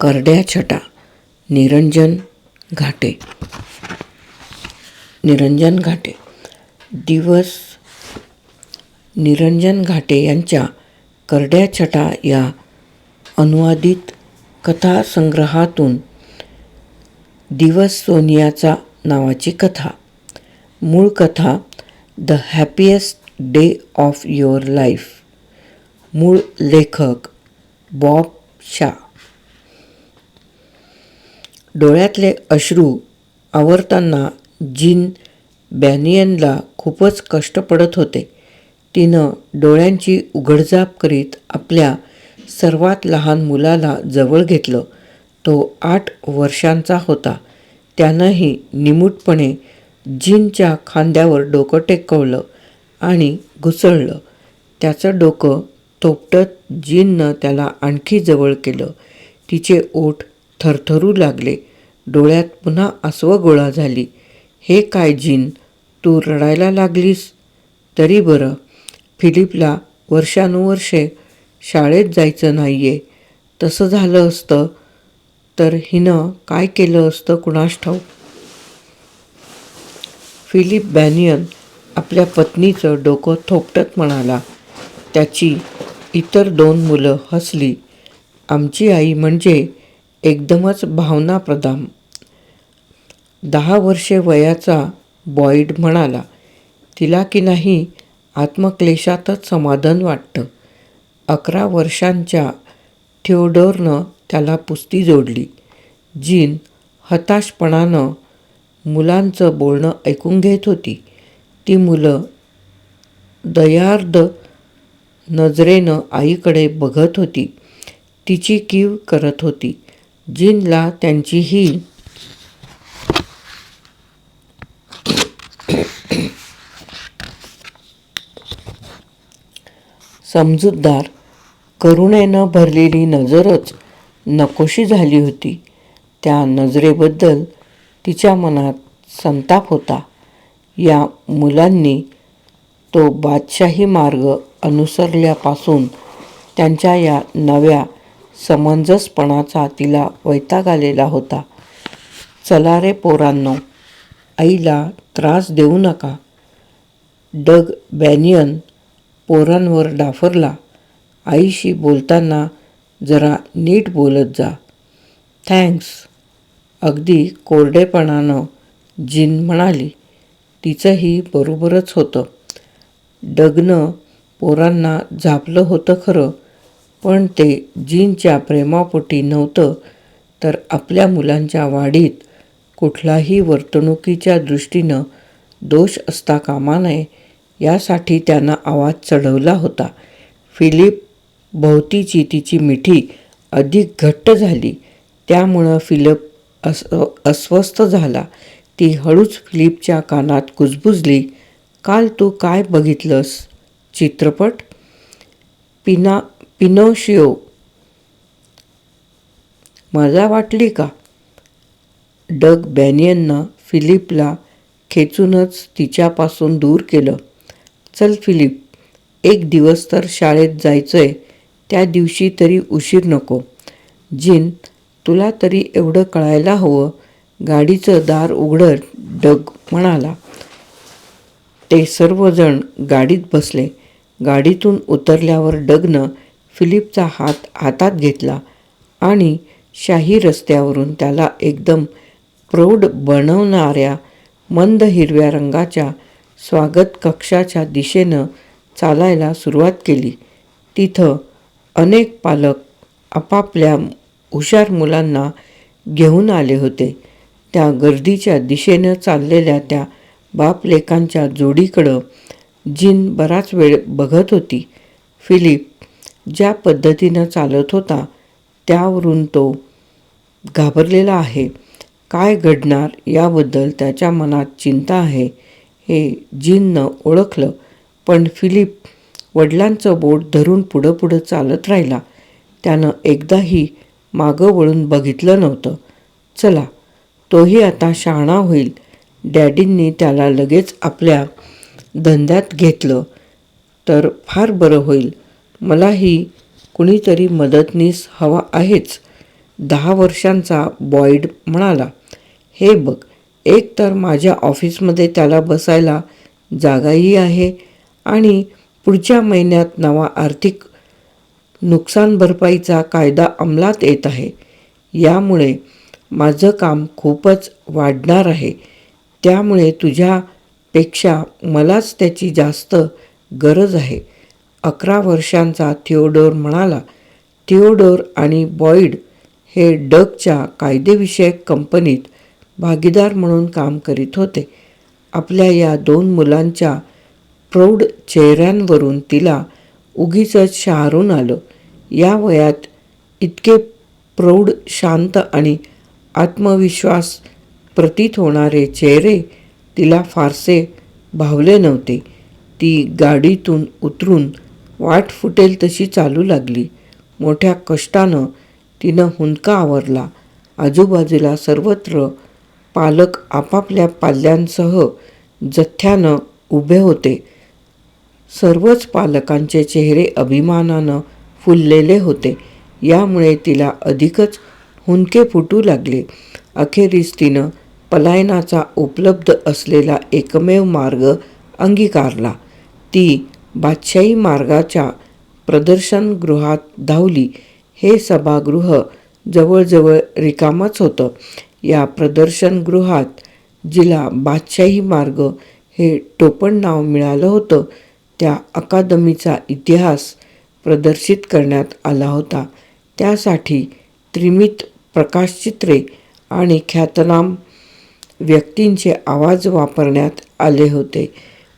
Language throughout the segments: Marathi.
करड्या छटा निरंजन घाटे. निरंजन घाटे. दिवस निरंजन घाटे यांच्या करड्या छटा या अनुवादित कथासंग्रहातून दिवस सोनियाचा नावाची कथा. मूळ कथा the happiest day of your life मूळ लेखक बॉब शा. डोळ्यातले अश्रू आवरताना जीन बॅनियनला खूपच कष्ट पडत होते. तिनं डोळ्यांची उघडझाप करीत आपल्या सर्वात लहान मुलाला जवळ घेतलं. तो आठ वर्षांचा होता. त्यानंही निमूटपणे जीनच्या खांद्यावर डोकं टेकवलं आणि घुसळलं. त्याचं डोकं तोपटत जीननं त्याला आणखी जवळ केलं. तिचे ओठ थरथरू लागले. डोळ्यात पुन्हा आसवं गोळा झाली. हे काय जीन? तू रडायला लागलीस? तरी बरं. फिलिपला वर्षानुवर्षे शाळेत जायचं नाही आहे तसं झालं असतं. तर हिनं काय केलं असतं कुणास ठाऊक? फिलिप बॅनियन आपल्या पत्नीचं डोकं थोपटत म्हणाला त्याची इतर दोन मुलं हसली. आमची आई म्हणजे एकदमच भावनाप्रधान. दहा वर्षे वयाचा बॉईड म्हणाला तिला की नाही आत्मक्लेशातच समाधान वाटतं. अकरा वर्षांच्या थिओडोरनं त्याला पुस्ती जोडली. जीन हताशपणानं मुलांचं बोलणं ऐकून घेत होती. ती मुलं दयार्द नजरेनं आईकडे बघत होती. तिची कीव करत होती. जीनला त्यांची ही समजूतदार करुणेनं भरलेली नजरच नकोशी झाली होती. त्या नजरेबद्दल तिच्या मनात संताप होता. या मुलांनी तो बादशाही मार्ग अनुसरल्यापासून त्यांच्या या नव्या समंजसपणाचा तिला वैताग आलेला होता. चला रे पोरांनो आईला त्रास देऊ नका. डग बॅनियन पोरांवर डाफरला. आईशी बोलताना जरा नीट बोलत जा. थँक्स. अगदी कोरडेपणानं जिन म्हणाली. तिचंही बरोबरच होतं. डगनं पोरांना झापलं होतं खरं पण ते जीनच्या प्रेमापोटी नव्हतं तर आपल्या मुलांच्या वाढीत कुठलाही वर्तणुकीच्या दृष्टीनं दोष असता कामा नये यासाठी त्यानं आवाज चढवला होता. फिलिप भोवतीची तिची मिठी अधिक घट्ट झाली. त्यामुळं फिलिप अस अस्वस्थ झाला. ती हळूच फिलिपच्या कानात कुजबुजली. काल तू काय बघितलंस? चित्रपट? पिना पिनोशिओ. मजा वाटली का? डग बॅनियननं फिलिपला खेचूनच तिच्यापासून दूर केलं. चल फिलिप एक दिवस तर शाळेत जायचंय त्या दिवशी तरी उशीर नको. जिन तुला तरी एवढं कळायला हवं. गाडीचं दार उघडत डग म्हणाला. ते सर्वजण गाडीत बसले. गाडीतून उतरल्यावर डगनं फिलिपचा हात हातात घेतला आणि शाही रस्त्यावरून त्याला एकदम प्रौढ बनवणाऱ्या मंद हिरव्या रंगाच्या स्वागत कक्षाच्या दिशेनं चालायला सुरुवात केली. तिथं अनेक पालक आपापल्या हुशार मुलांना घेऊन आले होते. त्या गर्दीच्या दिशेनं चाललेल्या त्या बापलेकांच्या जोडीकडं जिन बराच वेळ बघत होती. फिलिप ज्या पद्धतीनं चालत होता त्यावरून तो घाबरलेला आहे. काय घडणार याबद्दल त्याच्या मनात चिंता आहे हे जिननं ओळखलं. पण फिलिप वडिलांचं बोट धरून पुढं पुढं चालत राहिला. त्यानं एकदाही मागं वळून बघितलं नव्हतं. चला तोही आता शहाणा होईल. डॅडींनी त्याला लगेच आपल्या धंद्यात घेतलं तर फार बरं होईल. मलाही कुणीतरी मदतनीस हवा आहेच. दहा वर्षांचा बॉईड म्हणाला हे बघ एक तर माझ्या ऑफिसमध्ये त्याला बसायला जागाही आहे आणि पुढच्या महिन्यात नवा आर्थिक नुकसान भरपाईचा कायदा अंमलात येत आहे. यामुळे माझं काम खूपच वाढणार आहे. त्यामुळे तुझ्यापेक्षा मलाच त्याची जास्त गरज आहे. अकरा वर्षांचा थिओडोर म्हणाला थिओडोर आणि बॉईड हे डगच्या कायदेविषयक कंपनीत भागीदार म्हणून काम करीत होते. आपल्या या दोन मुलांच्या प्रौढ चेहऱ्यांवरून तिला उगीच शहारून आलं. या वयात इतके प्रौढ शांत आणि आत्मविश्वास प्रतीत होणारे चेहरे तिला फारसे भावले नव्हते. ती गाडीतून उतरून वाट फुटेल तशी चालू लागली. मोठ्या कष्टानं तिनं हुंदका आवरला. आजूबाजूला सर्वत्र पालक आपापल्या पाल्यांसह जथ्यानं उभे होते. सर्वच पालकांचे चेहरे अभिमानानं फुललेले होते. यामुळे तिला अधिकच हुंदके फुटू लागले. अखेरीस तिनं पलायनाचा उपलब्ध असलेला एकमेव मार्ग अंगीकारला. ती बादशाही मार्गाच्या प्रदर्शनगृहात धावली. हे सभागृह जवळजवळ रिकामच होतं. या प्रदर्शनगृहात जिला बादशाही मार्ग हे टोपण नाव मिळालं होतं. त्या अकादमीचा इतिहास प्रदर्शित करण्यात आला होता. त्यासाठी त्रिमित प्रकाशचित्रे आणि ख्यातनाम व्यक्तींचे आवाज वापरण्यात आले होते.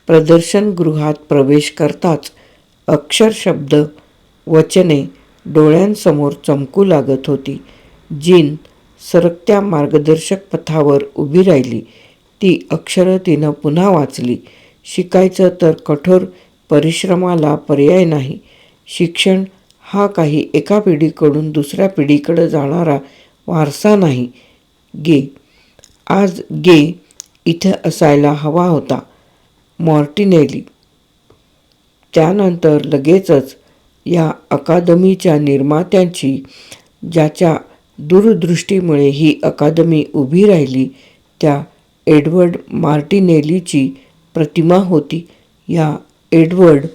प्रदर्शनगृहात प्रवेश करताच अक्षरशब्द वचने डोळ्यांसमोर चमकू लागत होती. जीन सरकत्या मार्गदर्शक पथावर उभी राहिली. ती अक्षरं तिनं पुन्हा वाचली. शिकायचं तर कठोर परिश्रमाला पर्याय नाही. शिक्षण हा काही एका पिढीकडून दुसऱ्या पिढीकडं जाणारा वारसा नाही. गे. आज गे इथे असायला हवा होता. मॉर्टिनेली. त्यानंतर लगेचच या अकादमीच्या निर्मात्यांची ज्याच्या दूरदृष्टीमुळे ही अकादमी उभी राहिली त्या एडवर्ड मार्टिनेलीची प्रतिमा होती. या एडवर्ड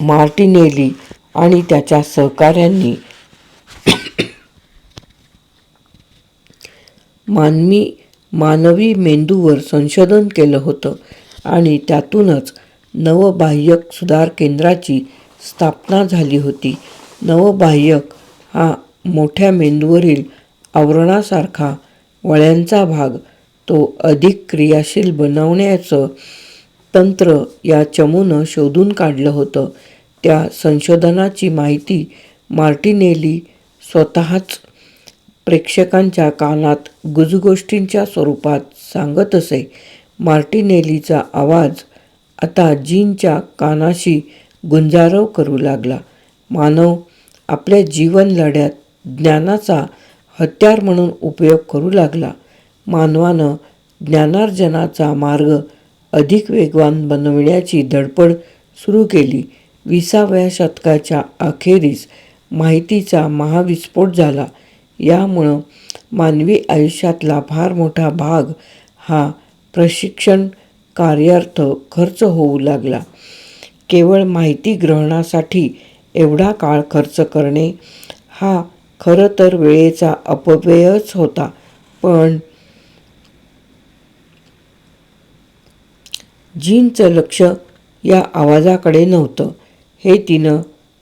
मार्टिनेली आणि त्याच्या सहकाऱ्यांनी मानवी मानवी मेंदूवर संशोधन केलं होतं आणि त्यातूनच नवबाह्यक सुधार केंद्राची स्थापना झाली होती. नवबाह्यक हा मोठ्या मेंदूवरील आवरणासारखा वळ्यांचा भाग तो अधिक क्रियाशील बनवण्याचं तंत्र या चमूनं शोधून काढलं होतं. त्या संशोधनाची माहिती मार्टिनेली स्वतःच प्रेक्षकांच्या कानात गुजगोष्टींच्या स्वरूपात सांगत असे. मार्टिनेलीचा आवाज आता जीनच्या कानाशी गुंजारव करू लागला. मानव आपल्या जीवन लढ्यात ज्ञानाचा हत्यार म्हणून उपयोग करू लागला. मानवानं ज्ञानार्जनाचा मार्ग अधिक वेगवान बनविण्याची धडपड सुरू केली. विसाव्या शतकाच्या अखेरीस माहितीचा महाविस्फोट झाला. यामुळं मानवी आयुष्यातला फार मोठा भाग हा प्रशिक्षण कार्यार्थ खर्च होऊ लागला. केवळ माहिती ग्रहणासाठी एवढा काळ खर्च करणे हा खरं तर वेळेचा अपव्ययच होता. पण जीनचं लक्ष या आवाजाकडे नव्हतं. हे तिनं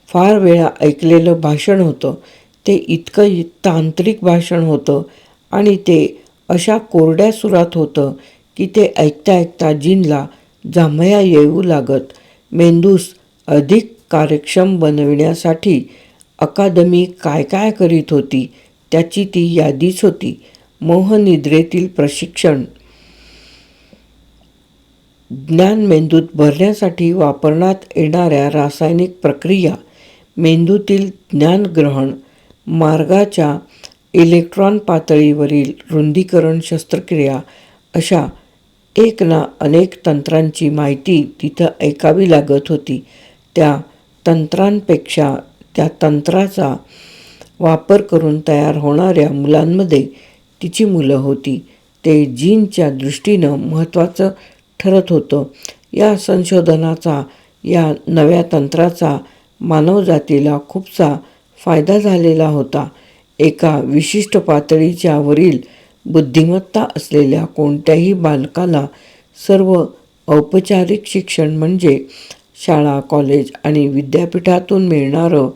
फार वेळा ऐकलेलं भाषण होतं. ते इतकं तांत्रिक भाषण होतं आणि ते अशा कोरड्या सुरात होतं की ते ऐकता ऐकता जीनला जांभया येऊ लागत. मेंदूस अधिक कार्यक्षम बनविण्यासाठी अकादमी काय काय करीत होती त्याची ती यादीच होती. मोहनिद्रेतील प्रशिक्षण ज्ञान मेंदूत भरण्यासाठी वापरण्यात येणाऱ्या रासायनिक प्रक्रिया मेंदूतील ज्ञानग्रहण मार्गाच्या इलेक्ट्रॉन पातळीवरील रुंदीकरण शस्त्रक्रिया अशा एक ना अनेक तंत्रांची माहिती तिथं ऐकावी लागत होती. त्या तंत्रांपेक्षा त्या तंत्राचा वापर करून तयार होणाऱ्या मुलांमध्ये तिची मुलं होती. ते जीनच्या दृष्टीनं महत्त्वाचं ठरत होतं. या संशोधनाचा या नव्या तंत्राचा मानवजातीला खूपसा फायदा झालेला होता. एका विशिष्ट पातळीच्या वरील बुद्धिमत्ता असलेल्या कोणत्याही बालकाला सर्व औपचारिक शिक्षण म्हणजे शाळा कॉलेज आणि विद्यापीठातून मिळणारं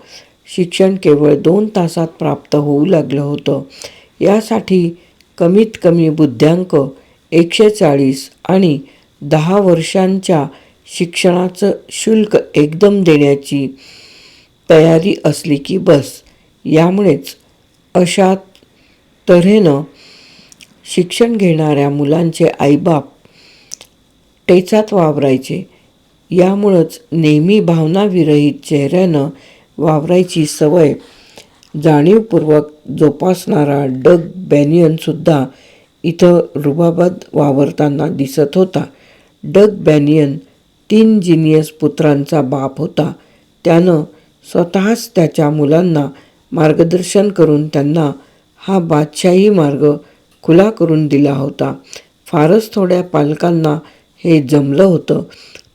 शिक्षण केवळ दोन तासात प्राप्त होऊ लागलं होतं. यासाठी कमीत कमी बुद्ध्यांक एकशे चाळीस आणि दहा वर्षांच्या शिक्षणाचं शुल्क एकदम देण्याची तयारी असली की बस. यामुळेच अशा तऱ्हेनं शिक्षण घेणाऱ्या मुलांचे आईबाप टेचात वावरायचे. यामुळंच नेहमी भावनाविरहित चेहऱ्यानं वावरायची सवय जाणीवपूर्वक जोपासणारा डग बॅनियनसुद्धा इथं रुबाबात वावरताना दिसत होता. डग बॅनियन तीन जिनियस पुत्रांचा बाप होता. त्यानं स्वतःच त्याच्या मुलांना मार्गदर्शन करून त्यांना हा बादशाही मार्ग खुला करून दिला होता. फारच थोड्या पालकांना हे जमलं होतं.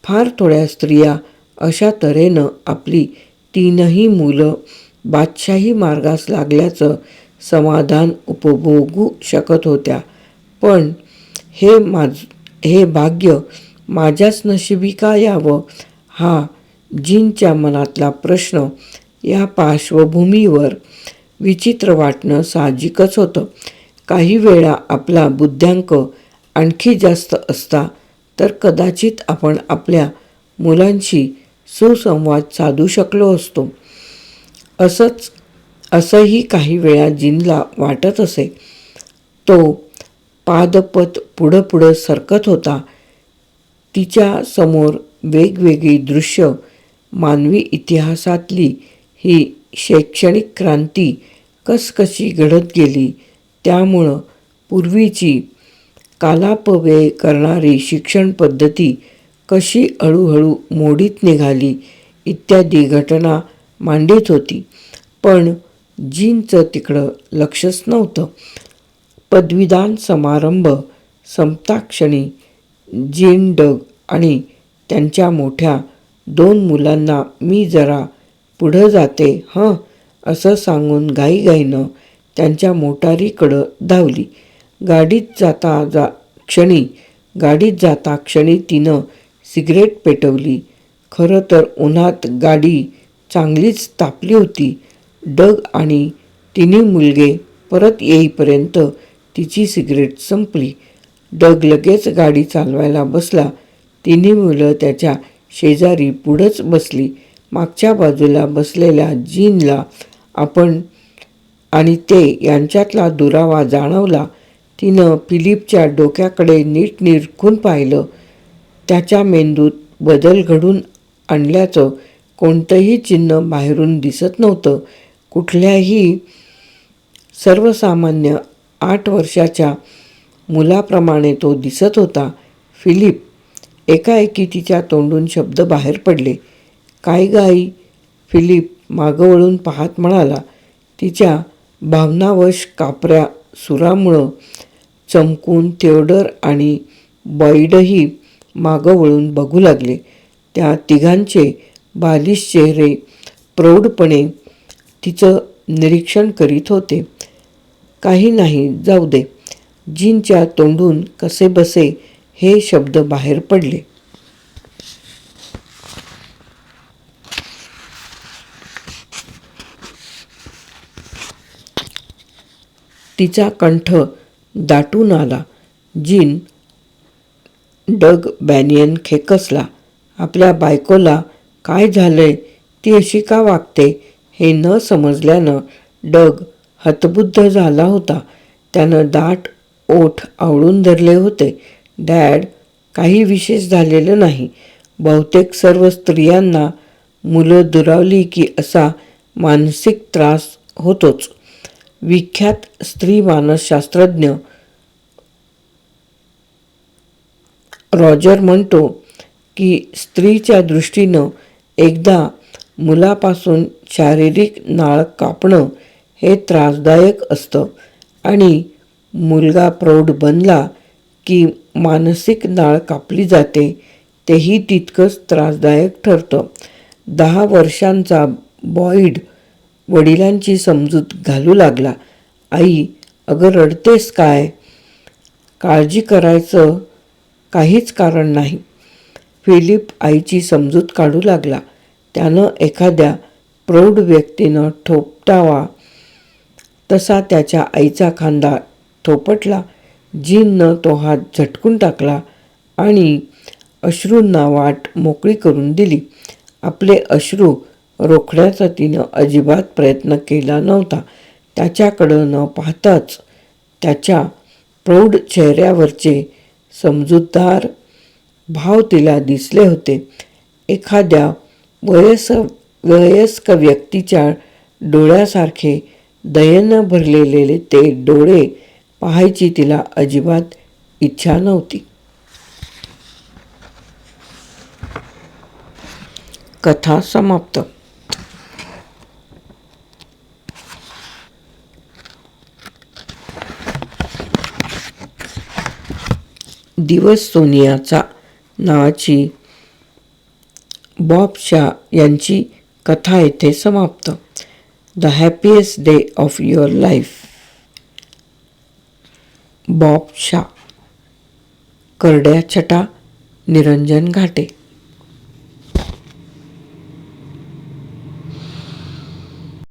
फार थोड्या स्त्रिया अशा तऱ्हेनं आपली तीनही मुलं बादशाही मार्गास लागल्याचं समाधान उपभोगू शकत होत्या. पण हे माझ हे भाग्य माझ्याच नशिबी का यावं? हा जीनच्या मनातला प्रश्न या पार्श्वभूमीवर विचित्र वाटणं साहजिकच होतं. काही वेळा आपला बुद्ध्यांक आणखी जास्त असता तर कदाचित आपण आपल्या मुलांशी सुसंवाद साधू शकलो असतो. असंच असंही काही वेळा जिनला वाटत असे. तो पादपत पुढं पुढं सरकत होता. तिच्या समोर वेगवेगळी दृश्य मानवी इतिहासातली ही शैक्षणिक क्रांती कसकशी घडत गेली त्यामुळं पूर्वीची कालापव्यय करणारी शिक्षण पद्धती कशी हळूहळू मोडीत निघाली इत्यादी घटना मांडीत होती. पण जीनचं तिकडं लक्षच नव्हतं. पदवीदान समारंभ संपताक्षणी जीन डग आणि त्यांच्या मोठ्या दोन मुलांना मी जरा पुढं जाते हं असं सांगून घाईघाईनं त्यांच्या मोटारीकडं धावली. गाडीत जाता जा क्षणी गाडीत जाता क्षणी तिनं सिगरेट पेटवली. खरं तर उन्हात गाडी चांगलीच तापली होती. डग आणि तिन्ही मुलगे परत येईपर्यंत तिची सिगरेट संपली. डग लगेच गाडी चालवायला बसला. तिन्ही मुलं त्याच्या शेजारी पुढंच बसली. मागच्या बाजूला बसलेल्या जीनला आपण आणि ते यांच्यातला दुरावा जाणवला. तिनं फिलिपच्या डोक्याकडे नीट निरखून पाहिलं. त्याच्या मेंदूत बदल घडून आणल्याचं कोणतंही चिन्ह बाहेरून दिसत नव्हतं. कुठल्याही सर्वसामान्य आठ वर्षाच्या मुलाप्रमाणे तो दिसत होता. फिलिप एकाएकी तिच्या तोंडून शब्द बाहेर पडले. काय गाई फिलिप मागं वळून पाहत म्हणाला. तिच्या भावनावश कापऱ्या सुरामुळं चमकून थिओडर आणि बॉईडही मागं वळून बघू लागले. त्या तिघांचे बालिश चेहरे प्रौढपणे तिचं निरीक्षण करीत होते. काही नाही जाऊ दे. जीनच्या तोंडून कसे बसे हे शब्द बाहेर पडले. तिचा कंठ दाटून आला. जीन डग बॅनियन खेकसला आपल्या बायकोला काय झालंय? ती अशी का वागते? हे न समजल्यानं डग हतबुद्ध झाला होता. त्यानं दाट ओठ आवळून धरले होते. डॅड काही विशेष झालेलं नाही. बहुतेक सर्व स्त्रियांना मुलं दुरावली की असा मानसिक त्रास होतोच. विख्यात स्त्री मानसशास्त्रज्ञ रॉजर म्हणतो की स्त्रीच्या दृष्टीनं एकदा मुलापासून शारीरिक नाळ कापणं हे त्रासदायक असतं. आणि मुलगा प्रौढ बनला की मानसिक नाळ कापली जाते तेही तितकंच त्रासदायक ठरतं. दहा वर्षांचा बॉईड वडिलांची समजूत घालू लागला. आई अगं रडतेस काय? काळजी करायचं काहीच कारण नाही. फिलिप आईची समजूत काढू लागला. त्यानं एखाद्या प्रौढ व्यक्तीनं ठोपटावा तसा त्याच्या आईचा खांदा थोपटला जीननं तो हात झटकून टाकला आणि अश्रूंना वाट मोकळी करून दिली. आपले अश्रू रोखण्याचा तिनं अजिबात प्रयत्न केला नव्हता. त्याच्याकडं न पाहताच त्याच्या प्रौढ चेहऱ्यावरचे समजूतदार भाव तिला दिसले होते. एखाद्या वयस वयस्क व्यक्तीच्या डोळ्यासारखे दयेनं भरलेले ते डोळे पाहायची तिला अजिबात इच्छा नव्हती. कथा समाप्त. दिवस सोनियाचा नावाची बॉबशा यांची कथा येथे समाप्त. the happiest day of your life Bob शा करड्या छटा निरंजन घाटे